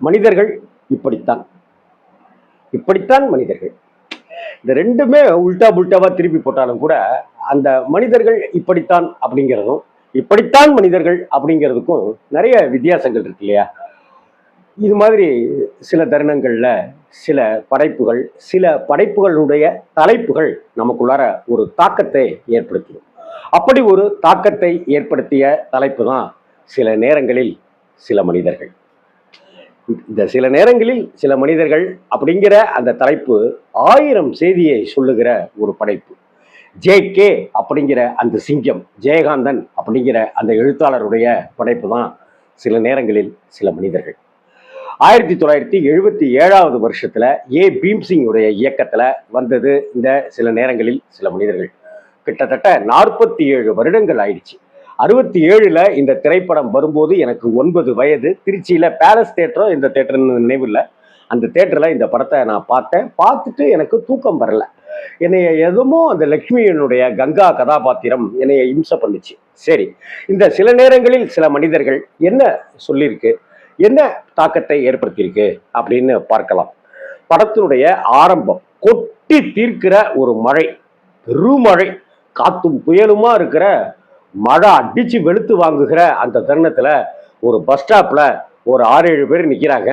மனிதர்கள் இப்படித்தான். இப்படித்தான் மனிதர்கள். இந்த ரெண்டுமே உல்டா புல்டாவா திருப்பி போட்டாலும் கூட அந்த மனிதர்கள் இப்படித்தான் அப்படிங்கிறதும் இப்படித்தான் மனிதர்கள் அப்படிங்கிறதுக்கும் நிறைய வித்தியாசங்கள் இருக்கு இல்லையா? இது மாதிரி சில தருணங்கள்ல சில படைப்புகள் சில படைப்புகளுடைய தலைப்புகள் நமக்குள்ளார ஒரு தாக்கத்தை ஏற்படுத்தியும் அப்படி ஒரு தாக்கத்தை ஏற்படுத்திய தலைப்பு தான் சில நேரங்களில் சில மனிதர்கள். இந்த சில நேரங்களில் சில மனிதர்கள் அப்படிங்கிற அந்த தலைப்பு ஆயிரம் செய்தியை சொல்லுகிற ஒரு படைப்பு. ஜே கே அப்படிங்கிற அந்த சிங்கம் ஜெயகாந்தன் அப்படிங்கிற அந்த எழுத்தாளருடைய படைப்பு தான் சில நேரங்களில் சில மனிதர்கள். ஆயிரத்தி தொள்ளாயிரத்தி எழுபத்தி ஏழாவது வருஷத்தில் ஏ பீம்சிங்குடைய இயக்கத்தில் வந்தது இந்த சில நேரங்களில் சில மனிதர்கள். கிட்டத்தட்ட நாற்பத்தி ஏழு வருடங்கள் ஆயிடுச்சு. அறுபத்தி ஏழுல இந்த திரைப்படம் வரும்போது எனக்கு ஒன்பது வயது. திருச்சியில பேலஸ் தேட்டரோ இந்த தேட்டர்னு நினைவில் அந்த தேட்டர்ல இந்த படத்தை நான் பார்த்தேன். பார்த்துட்டு எனக்கு தூக்கம் வரல. என்னைய எதுமோ அந்த லக்ஷ்மியனுடைய கங்கா கதாபாத்திரம் என்னைய இம்சை பண்ணுச்சு. சரி இந்த சில நேரங்களில் சில மனிதர்கள் என்ன சொல்லியிருக்கு என்ன தாக்கத்தை ஏற்படுத்தியிருக்கு? அப்படின்னு பார்க்கலாம். படத்தினுடைய ஆரம்பம் கொட்டி தீர்க்கிற ஒரு மழை பெருமழை காத்தும் புயலுமா இருக்கிற மழை அடிச்சு வெளுத்து வாங்குகிற அந்த தருணத்துல ஒரு பஸ் ஸ்டாப்ல ஒரு ஆறு ஏழு பேர் நிக்கிறாங்க.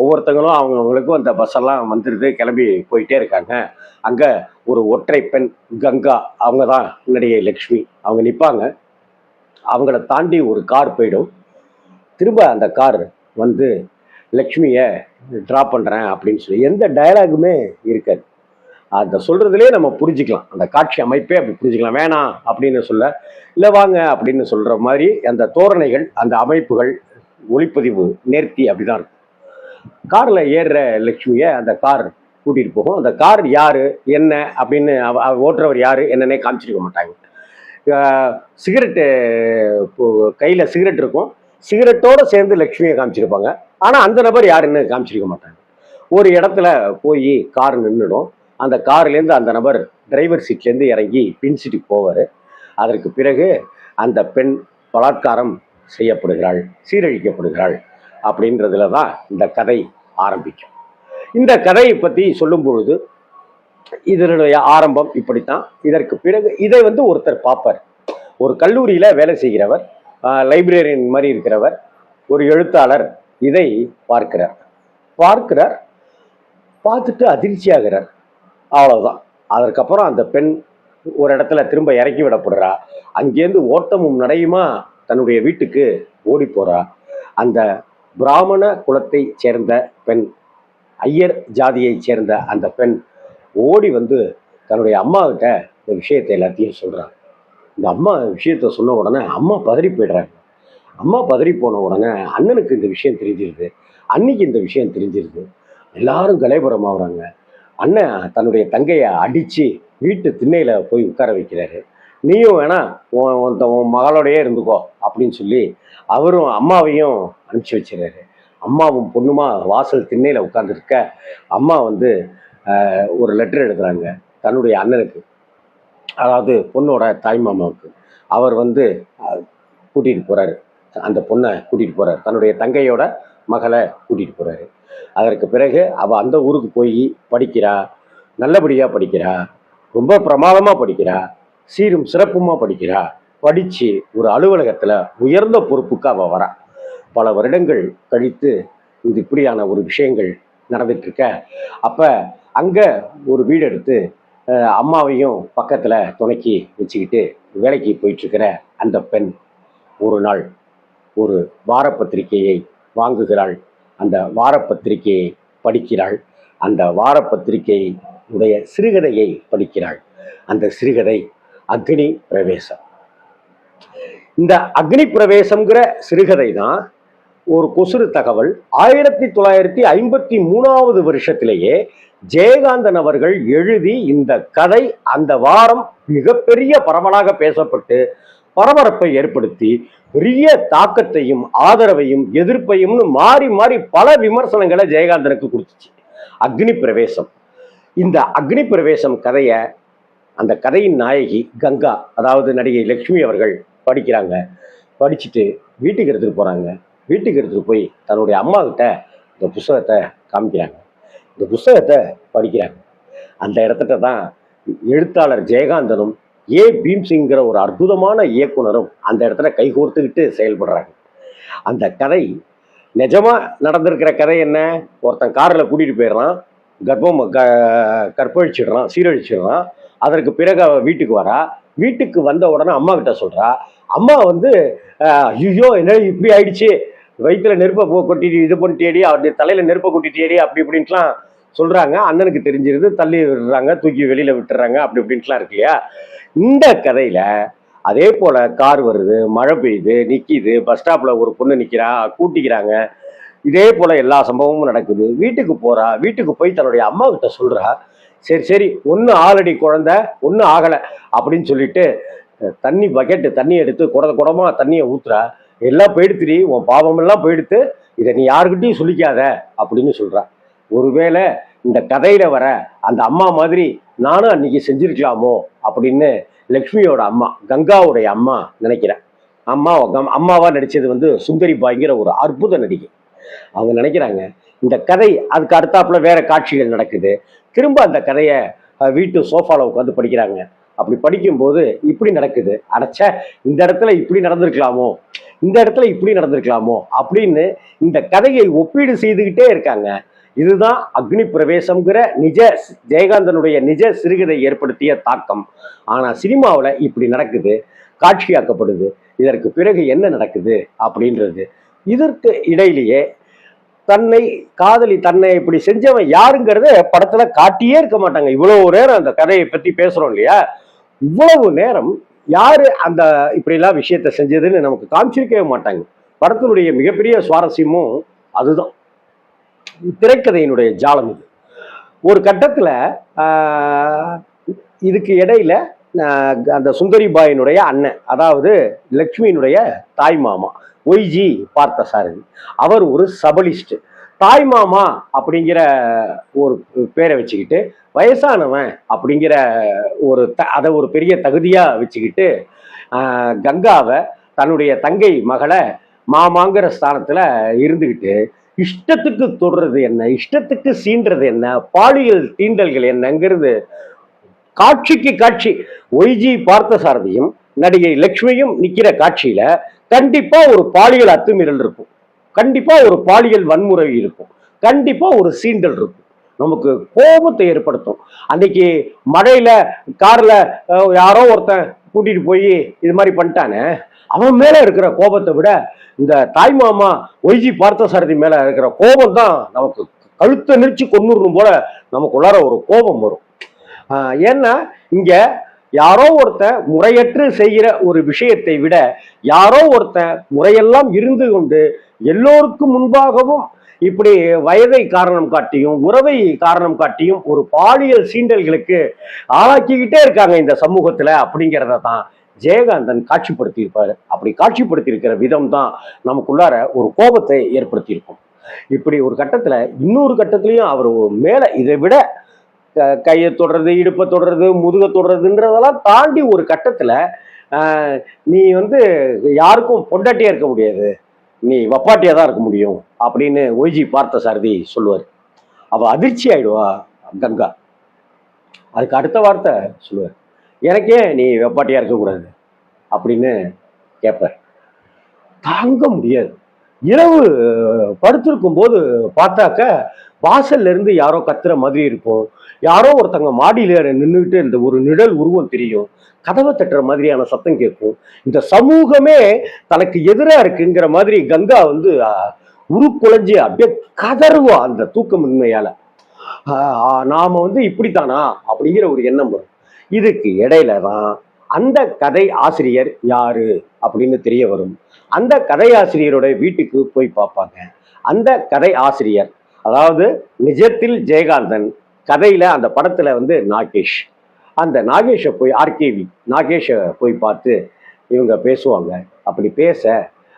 ஒவ்வொருத்தங்களும் அவங்கவுங்களுக்கும் அந்த பஸ் எல்லாம் வந்துடுது கிளம்பி போயிட்டே இருக்காங்க. அங்க ஒரு ஒற்றை பெண் கங்கா அவங்க தான் நடிகை லக்ஷ்மி அவங்க நிற்பாங்க அவங்கள தாண்டி ஒரு கார் போயிடும். திரும்ப அந்த கார் வந்து லக்ஷ்மியை ட்ராப் பண்ணுறேன் அப்படின்னு சொல்லி எந்த டயலாகுமே இருக்காது. அதை சொல்கிறதுலே நம்ம புரிஞ்சுக்கலாம். அந்த காட்சி அமைப்பே அப்படி புரிஞ்சுக்கலாம். வேணாம் அப்படின்னு சொல்ல இல்லை வாங்க அப்படின்னு சொல்கிற மாதிரி அந்த தோரணைகள் அந்த அமைப்புகள் ஒளிப்பதிவு நேர்த்தி அப்படிதான் இருக்கும். காரில் ஏறுற லக்ஷ்மியை அந்த கார் கூட்டிகிட்டு போகும். அந்த கார் யார் என்ன அப்படின்னு அவ- ஓட்டுறவர் யார் என்னன்னே காமிச்சிருக்க மாட்டாங்க. சிகரெட்டு கையில் சிகரெட் இருக்கும். சிகரெட்டோட சேர்ந்து லக்ஷ்மியை காமிச்சிருப்பாங்க. ஆனால் அந்த நபர் யாருன்னு காமிச்சிருக்க மாட்டாங்க. ஒரு இடத்துல போய் கார் நின்றுடும் அந்த கார்லேருந்து அந்த நபர் டிரைவர் சீட்லேருந்து இறங்கி பின் சீட்டுக்கு போவார். அதற்கு பிறகு அந்த பெண் பலாத்காரம் செய்யப்படுகிறாள் சீரழிக்கப்படுகிறாள் அப்படின்றதுல தான் இந்த கதை ஆரம்பிக்கும். இந்த கதையை பற்றி சொல்லும் பொழுது இதனுடைய ஆரம்பம் இப்படித்தான். இதற்கு பிறகு இதை வந்து ஒருத்தர் பார்ப்பார். ஒரு கல்லூரியில் வேலை செய்கிறவர் லைப்ரரியன் மாதிரி இருக்கிறவர் ஒரு எழுத்தாளர் இதை பார்க்கிறார். பார்க்கிறார் பார்த்துட்டு அதிர்ச்சியாகிறார். அவ்வளோதான் அதற்கப்புறம் அந்த பெண் ஒரு இடத்துல திரும்ப இறக்கி விடப்படுறா. அங்கேருந்து ஓட்டமும் நடையுமா? தன்னுடைய வீட்டுக்கு ஓடி போகிறா அந்த பிராமண குலத்தை சேர்ந்த பெண் ஐயர் ஜாதியைச் சேர்ந்த அந்த பெண் ஓடி வந்து தன்னுடைய அம்மாக்கிட்ட இந்த விஷயத்தை எல்லாத்தையும் சொல்றாங்க. இந்த அம்மா விஷயத்த சொன்ன உடனே அம்மா பதறி போயிடுறாங்க. அம்மா பதறி போன உடனே அண்ணனுக்கு இந்த விஷயம் தெரிஞ்சிருது. அன்னைக்கு இந்த விஷயம் தெரிஞ்சிருது. எல்லாரும் கலைபுரம் ஆகுறாங்க. அண்ணன் தன்னுடைய தங்கையை அடித்து வீட்டு திண்ணையில் போய் உட்கார வைக்கிறாரு. நீயும் வேணா உன் உன் த- உன் இருந்துக்கோ அப்படின்னு சொல்லி அவரும் அம்மாவையும் அனுப்பிச்சி வச்சிடறாரு. அம்மாவும் பொண்ணுமா வாசல் திண்ணையில் உட்காந்துருக்க அம்மா வந்து ஒரு லெட்டர் எழுதுகிறாங்க தன்னுடைய அண்ணனுக்கு. அதாவது பொண்ணோட தாய் மாமாவுக்கு. அவர் வந்து கூட்டிகிட்டு போகிறாரு அந்த பொண்ணை கூட்டிகிட்டு போகிறார் தன்னுடைய தங்கையோட மகளை கூட்டிகிட்டு போகிறாரு அதற்கு பிறகு அவள் அந்த ஊருக்கு போய் படிக்கிறா நல்லபடியாக படிக்கிறா ரொம்ப பிரமாதமாக படிக்கிறா சீரும் சிறப்புமாக படிக்கிறா படித்து ஒரு அலுவலகத்தில் உயர்ந்த பொறுப்புக்கு அவள் வரா. பல வருடங்கள் கழித்து இது இப்படியான ஒரு விஷயங்கள் நடந்துட்டுருக்க அப்போ அங்கே ஒரு வீடு எடுத்து அம்மாவையும் பக்கத்தில் துணைக்கி வச்சுக்கிட்டு வேலைக்கு போயிட்டுருக்கிற அந்த பெண் ஒரு நாள் ஒரு வார பத்திரிகையை வாங்குகிறாள். அந்த வாரப்பத்திரிகையை படிக்கிறாள். அந்த வாரப்பத்திரிகை உடைய சிறுகதையை படிக்கிறாள். அந்த சிறுகதை அக்னி பிரவேசம். இந்த அக்னி பிரவேசம்ங்கிற சிறுகதை தான் ஒரு கொசுறு தகவல். ஆயிரத்தி தொள்ளாயிரத்தி ஐம்பத்தி மூணாவது வருஷத்திலேயே ஜெயகாந்தன் அவர்கள் எழுதி இந்த கதை அந்த வாரம் மிகப்பெரிய பரவலாக பேசப்பட்டு பரபரப்பை ஏற்படுத்தி பெரிய தாக்கத்தையும் ஆதரவையும் எதிர்ப்பையும்னு மாறி மாறி பல விமர்சனங்களை ஜெயகாந்தனுக்கு கொடுத்துச்சு. அக்னி பிரவேசம். இந்த அக்னி பிரவேசம் கதையை அந்த கதையின் நாயகி கங்கா அதாவது நடிகை லக்ஷ்மி அவர்கள் படிக்கிறாங்க. படிச்சுட்டு வீட்டுக்கு எடுத்துகிட்டு போகிறாங்க வீட்டுக்கு எடுத்துகிட்டு போய் தன்னுடைய அம்மா கிட்ட இந்த புஸ்தகத்தை காமிக்கிறாங்க. இந்த புஸ்தகத்தை படிக்கிறாங்க. அந்த இடத்துல தான் எழுத்தாளர் ஜெயகாந்தனும் ஏ பீம்சிங்கிற ஒரு அற்புதமான இயக்குனரும் அந்த இடத்துல கைகோர்த்துக்கிட்டு செயல்படுறாங்க. அந்த கதை நிஜமாக நடந்திருக்கிற கதை என்ன? ஒருத்தன் காரில் கூட்டிகிட்டு போயிடுறான் கர்ப்பம் க கற்பழிச்சிடுறான் சீரழிச்சிடுறான். அதற்கு பிறகு அவள் வீட்டுக்கு வரா. வீட்டுக்கு வந்த உடனே அம்மா கிட்ட சொல்கிறா அம்மா வந்து ஐயோ என்ன இப்படி ஆயிடுச்சு? வயிற்றுல நெருப்பை கொட்டிட்டு இது பண்ணிட்டேடி அப்படி தலையில் நெருப்பை கொட்டிட்டேடி அப்படி இப்படின்ட்டுலாம் சொல்கிறாங்க அண்ணனுக்கு தெரிஞ்சிருது தள்ளி விடுறாங்க தூக்கி வெளியில் விட்டுறாங்க அப்படி இப்படின்ட்டுலாம் இருக்கு இல்லையா? இந்த கதையில அதே போல கார் வருது மழை பெய்யுது நிக்கிது பஸ் ஸ்டாப்ல ஒரு பொண்ணு நிக்கிறா கூட்டிக்கிறாங்க. இதே போல எல்லா சம்பவமும் நடக்குது. வீட்டுக்கு போறா வீட்டுக்கு போய் தன்னுடைய அம்மா கிட்ட சொல்றா சரி சரி ஒன்று ஆல்ரெடி குழந்தை ஒன்றும் ஆகலை அப்படின்னு சொல்லிட்டு தண்ணி பக்கெட்டு தண்ணி எடுத்து குட குடமா தண்ணியை ஊத்துறா. எல்லாம் போயிடுத்துடி உன் பாவமெல்லாம் போயிடுத்து இதை நீ யாருக்கிட்டையும் சொல்லிக்காத அப்படின்னு சொல்றா. ஒருவேளை இந்த கதையில் வர அந்த அம்மா மாதிரி நானும் அன்னைக்கு செஞ்சிருக்கலாமோ அப்படின்னு லக்ஷ்மியோட அம்மா கங்காவுடைய அம்மா நினைக்கிறேன். அம்மா அம்மாவா நடிச்சது வந்து சுந்தரி பாய்ங்கிற ஒரு அற்புத நடிகை. அவங்க நினைக்கிறாங்க இந்த கதை அதுக்கு அடுத்தாப்புல வேற காட்சிகள் நடக்குது. திரும்ப அந்த கதையை வீட்டு சோஃபாவில் உட்காந்து படிக்கிறாங்க. அப்படி படிக்கும்போது இப்படி நடக்குது. அடைச்ச இந்த இடத்துல இப்படி நடந்திருக்கலாமோ இந்த இடத்துல இப்படி நடந்திருக்கலாமோ அப்படின்னு இந்த கதையை ஒப்பீடு செய்துக்கிட்டே இருக்காங்க. இதுதான் அக்னி பிரவேசம்ங்கிற நிஜ ஜெயகாந்தனுடைய நிஜ சிறுகதை ஏற்படுத்திய தாக்கம். ஆனால் சினிமாவில் இப்படி நடக்குது காட்சியாக்கப்படுது இதற்கு பிறகு என்ன நடக்குது அப்படின்றது. இதற்கு இடையிலேயே தன்னை காதலி தன்னை இப்படி செஞ்சவன் யாருங்கிறத படத்துல காட்டியே இருக்க மாட்டாங்க. இவ்வளவு நேரம் அந்த கதையை பத்தி பேசுறோம் இல்லையா? இவ்வளவு நேரம் யாரு அந்த இப்படிலாம் விஷயத்த செஞ்சதுன்னு நமக்கு காமிச்சிருக்கவே மாட்டாங்க. படத்தினுடைய மிகப்பெரிய சுவாரஸ்யமும் அதுதான். திரைக்கதையினுடைய ஜாலம் இது. ஒரு கட்டத்தில் இதுக்கு இடையில அந்த சுந்தரி பாயினுடைய அண்ணன் அதாவது லக்ஷ்மியினுடைய தாய் மாமா ஒய்ஜி பார்த்தசாரதி அவர் ஒரு சபலிஸ்ட். தாய் மாமா அப்படிங்கிற ஒரு பேரை வச்சுக்கிட்டு வயசானவன் அப்படிங்கிற ஒரு த அதை ஒரு பெரிய தகுதியாக வச்சுக்கிட்டு கங்காவை தன்னுடைய தங்கை மகளை மாமாங்கிற ஸ்தானத்தில் இருந்துக்கிட்டு இஷ்டத்துக்கு தொடுறது என்ன? இஷ்டத்துக்கு சீன்றது என்ன? பாலியல் தீண்டல்கள் என்னங்கிறது காட்சிக்கு காட்சி. ஒய்ஜி பார்த்தசாரதியும் நடிகை லக்ஷ்மியும் நிற்கிற காட்சியில கண்டிப்பா ஒரு பாலியல் அத்துமீறல் இருக்கும். கண்டிப்பா ஒரு பாலியல் வன்முறை இருக்கும். கண்டிப்பா ஒரு சீண்டல் இருக்கும். நமக்கு கோபத்தை ஏற்படுத்தும். அன்னைக்கு மழையில கார்ல யாரோ ஒருத்தன் கூட்டிட்டு போய் இது மாதிரி பண்ணிட்டானே? அவன் மேல இருக்கிற கோபத்தை விட இந்த தாய் மாமா ஒய்ஜி பார்த்தசாரதி மேல இருக்கிற கோபம் தான் நமக்கு கழுத்தை நெரிச்சு கொண்டுடணும் போல நமக்குள்ளார ஒரு கோபம் வரும். ஏன்னா இங்க யாரோ ஒருத்தன் முறையற்று செய்கிற ஒரு விஷயத்தை விட யாரோ ஒருத்தன் முறையெல்லாம் இருந்து கொண்டு எல்லோருக்கும் முன்பாகவும் இப்படி வயதை காரணம் காட்டியும் உறவை காரணம் காட்டியும் ஒரு பாலியல் சீண்டல்களுக்கு ஆளாக்கிக்கிட்டே இருக்காங்க இந்த சமூகத்துல அப்படிங்கிறத தான் ஜெயகாந்தன் காட்சிப்படுத்தியிருப்பார். அப்படி காட்சிப்படுத்தியிருக்கிற விதம் தான் நமக்குள்ளார ஒரு கோபத்தை ஏற்படுத்தியிருக்கும். இப்படி ஒரு கட்டத்தில் இன்னொரு கட்டத்துலையும் அவர் மேலே இதை விட க- கையை தொடுறது இடுப்பை தொடுறது முதுகை தொடுறதுன்றதெல்லாம் தாண்டி ஒரு கட்டத்தில் நீ வந்து யாருக்கும் பொண்டாட்டியாக இருக்க முடியாது. நீ வப்பாட்டியாக தான் இருக்க முடியும் அப்படின்னு ஒய்ஜி பார்த்த சாரதி சொல்லுவார். அவள் அதிர்ச்சி ஆயிடுவா கங்கா. அதுக்கு அடுத்த வார்த்தை சொல்லுவார். எனக்கே நீ வெப்பாட்டியாக இருக்கக்கூடாது அப்படின்னு கேட்பேன். தாங்க முடியாது. இரவு படுத்திருக்கும் போது பார்த்தாக்க வாசல்ல இருந்து யாரோ கத்துற மாதிரி இருக்கும். யாரோ ஒருத்தங்க மாடியில நின்றுக்கிட்டு இந்த ஒரு நிழல் உருவம் தெரியும். கதவை தட்டுற மாதிரியான சத்தம் கேட்கும். இந்த சமூகமே தனக்கு எதிராக இருக்குங்கிற மாதிரி கங்கா வந்து உருக்குலைஞ்சி அப்படியே கதறுவா அந்த தூக்கமின்மையால. நாம வந்து இப்படித்தானா அப்படிங்கிற ஒரு எண்ணம் வரும். இதுக்கு இடையில தான் அந்த கதை ஆசிரியர் யாரு அப்படின்னு தெரிய வரும். அந்த கதை ஆசிரியருடைய வீட்டுக்கு போய் பார்ப்பாங்க. அந்த கதை ஆசிரியர் அதாவது நிஜத்தில் ஜெயகாந்தன் கதையில அந்த படத்துல வந்து நாகேஷ். அந்த நாகேஷை போய் ஆர்கேவி நாகேஷை போய் பார்த்து இவங்க பேசுவாங்க. அப்படி பேச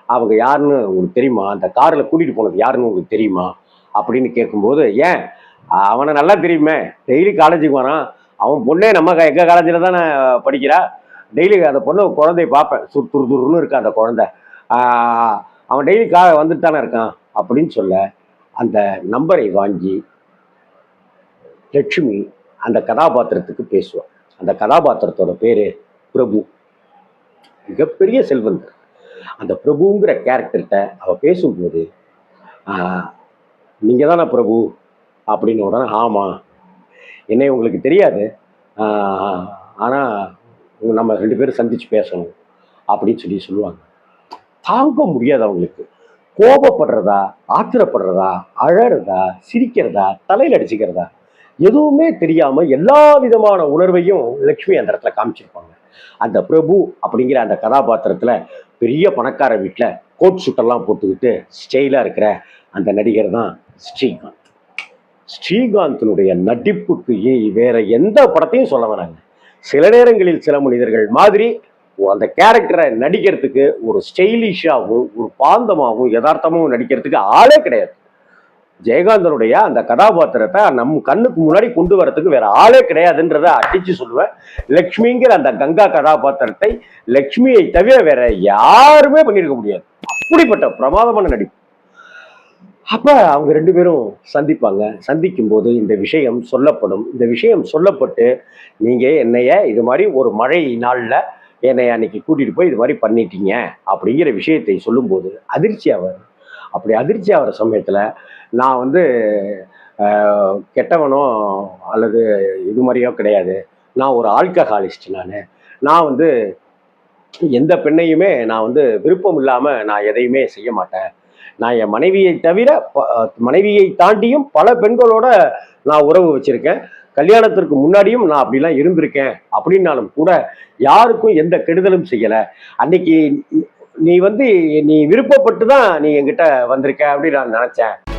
அவங்க யாருன்னு உங்களுக்கு தெரியுமா? அந்த காரில் கூட்டிகிட்டு போனது யாருன்னு உங்களுக்கு தெரியுமா? அப்படின்னு கேட்கும்போது ஏன்? அவனை நல்லா தெரியுமே. டெய்லி காலேஜுக்கு வரான். அவன் பொண்ணே நம்ம எங்கள் காலேஜில் தானே படிக்கிறா. டெய்லி அந்த பொண்ணு குழந்தைய பார்ப்பேன். சுறு துரு துருன்னு இருக்கா அந்த குழந்தை. அவன் டெய்லி கா வந்துட்டு தானே இருக்கான் அப்படின்னு சொல்ல அந்த நம்பரை வாங்கி லட்சுமி அந்த கதாபாத்திரத்துக்கு பேசுவான் அந்த கதாபாத்திரத்தோட பேர் பிரபு. மிகப்பெரிய செல்வந்தர். அந்த பிரபுங்கிற கேரக்டர்கிட்ட அவள் பேசும்போது நீங்கள் தானே பிரபு அப்படின்னு உடனே ஆமாம் என்னை உங்களுக்கு தெரியாது. ஆனால் நம்ம ரெண்டு பேரும் சந்திச்சு பேசணும் அப்படின்னு சொல்லி சொல்லுவாங்க. தாங்க முடியாது அவங்களுக்கு. கோபப்படுறதா ஆத்திரப்படுறதா அழறதா சிரிக்கிறதா தலையில் அடிச்சுக்கிறதா எதுவுமே தெரியாமல் எல்லா விதமான உணர்வையும் லக்ஷ்மி அந்த இடத்துல காமிச்சிருப்பாங்க. அந்த பிரபு அப்படிங்கிற அந்த கதாபாத்திரத்தில் பெரிய பணக்கார வீட்டில் கோட் சுட்டெல்லாம் போட்டுக்கிட்டு ஸ்டைலாக இருக்கிற அந்த நடிகர் தான் ஸ்ரீகாந்த். ஸ்ரீகாந்தினுடைய நடிப்புக்கு வேற எந்த படத்தையும் சொல்ல வேணாங்க. சில நேரங்களில் சில மனிதர்கள் மாதிரி அந்த கேரக்டரை நடிக்கிறதுக்கு ஒரு ஸ்டைலிஷாகவும் ஒரு பாந்தமாகவும் யதார்த்தமாகவும் நடிக்கிறதுக்கு ஆளே கிடையாது. ஜெயகாந்தனுடைய அந்த கதாபாத்திரத்தை நம் கண்ணுக்கு முன்னாடி கொண்டு வரதுக்கு வேற ஆளே கிடையாதுன்றத அடிச்சு சொல்லுவேன். லக்ஷ்மிங்கிற அந்த கங்கா கதாபாத்திரத்தை லக்ஷ்மியை தவிர வேற யாருமே பண்ணியிருக்க முடியாது. அப்படிப்பட்ட பிரமாதமான நடிப்பு. அப்போ அவங்க ரெண்டு பேரும் சந்திப்பாங்க. சந்திக்கும் போது இந்த விஷயம் சொல்லப்படும். இந்த விஷயம் சொல்லப்பட்டு நீங்கள் என்னைய இது மாதிரி ஒரு மழை நாளில் என்னை அன்னைக்கு கூட்டிகிட்டு போய் இது மாதிரி பண்ணிட்டீங்க அப்படிங்கிற விஷயத்தை சொல்லும்போது அதிர்ச்சி ஆவார். அப்படி அதிர்ச்சி ஆகிற சமயத்தில் நான் வந்து கெட்டவனோ அல்லது இது மாதிரியோ கிடையாது. நான் ஒரு ஆல்கஹாலிஸ்ட் நான். நான் வந்து எந்த பெண்ணையுமே நான் வந்து விருப்பம் இல்லாமல் நான் எதையுமே செய்ய மாட்டேன். நான் என் மனைவியை தவிர ப- மனைவியை தாண்டியும் பல பெண்களோட நான் உறவு வச்சிருக்கேன். கல்யாணத்திற்கு முன்னாடியும் நான் அப்படிலாம் இருந்திருக்கேன். அப்படின்னாலும் கூட யாருக்கும் எந்த கெடுதலும் செய்யலை. அன்னைக்கு நீ வந்து நீ விருப்பப்பட்டு தான் நீ என்கிட்ட வந்திருக்க அப்படின்னு நான் நினச்சேன்.